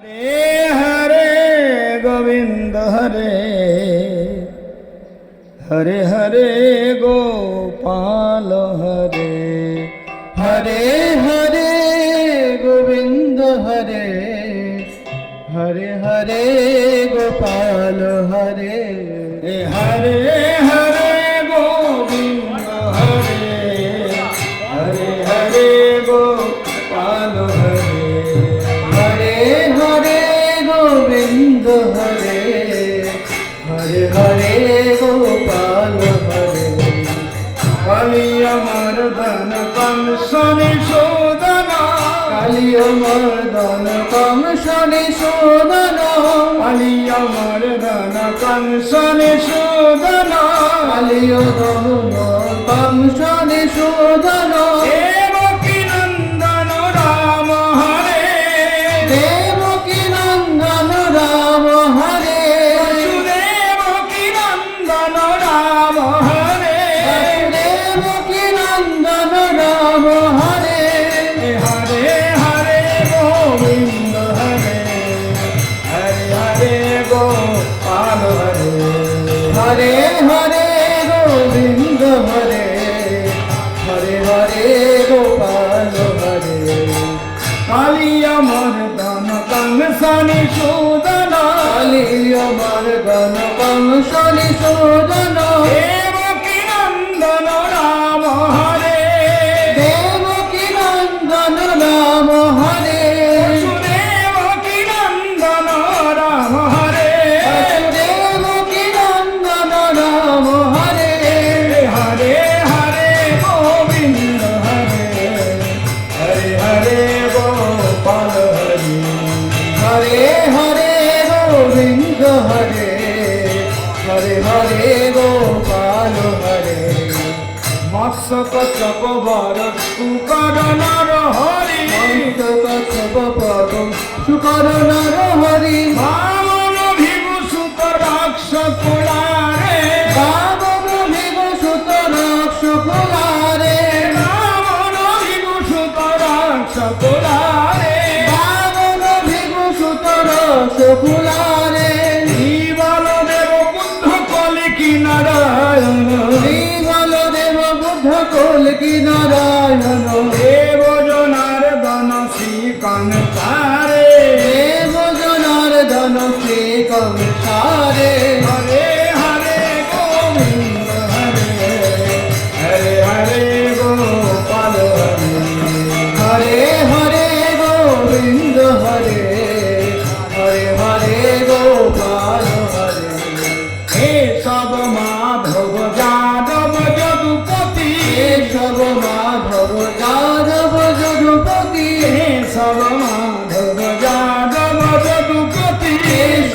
হরে হরে গোবিন্দ হরে। হরে হরে গোপাল হরে। হরে হরে গোবিন্দ হরে। হরে হরে গোপাল হরে। হরে হরে গোপাল হরে কালী আমার ধন ধন কংসনে শোধন। কালী আমার ধন ধন কংসনে শোধন। হরে হরে গোবিন্দ হরে হরে হরে গোপাল হরে। কালী আমার দান কংসনি শোধন কালী আমার দান কংসনি শোধন দেবকী মৎস্য কচ্ছপ বর সুকর নর হরি। কচ্ছপ বর সুকর নর হরি। বামন ভিভু সুত রাক্ষ কুলারে। বামন ভিভু সুত রাক্ষ কুলারে। বামন ভিভু সুত রাক্ষ কুলারে। বামন ভিভু সুত রাক্ষ কুলারে।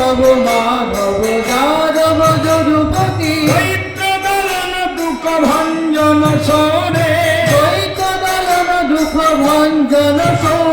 সব মাধব যাদব যদুপতি। দলন দুঃখ ভঞ্জন সরে। দলন দুঃখ ভঞ্জন সরে।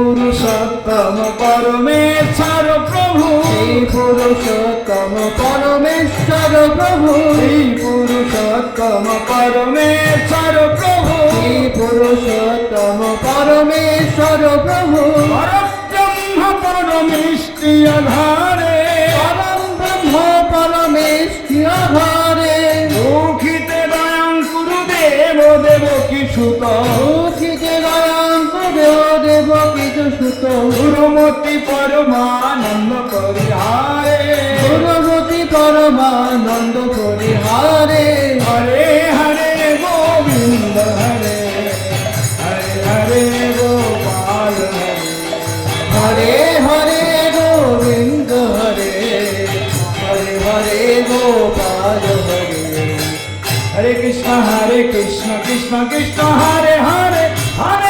পুরুষোত্তম পরমেশ্বর প্রভু। শ্রী পুরুষোত্তম পরমেশ্বর প্রভু। শ্রী পুরুষোত্তম পরমেশ্বর প্রভু। শ্রী পুরুষোত্তম পরমেশ্বর প্রভু। পরব্রহ্ম পরমেষ্টিয় ধারে পরম ব্রহ্ম পরমেষ্টিয় ধারে দুঃখিতে দয়াং কুরু দেব দেব কি সুত কিছু সুত গুরুমতি পরমানন্দ পরিহারে গুরুমতি পরমানন্দ পরিহারে হরে হরে গোবিন্দ হরে। হরে হরে গোপাল হরে। হরে হরে গোবিন্দ হরে। হরে হরে গোপাল হরে। হরে কৃষ্ণ হরে কৃষ্ণ কৃষ্ণ কৃষ্ণ হরে হরে হরে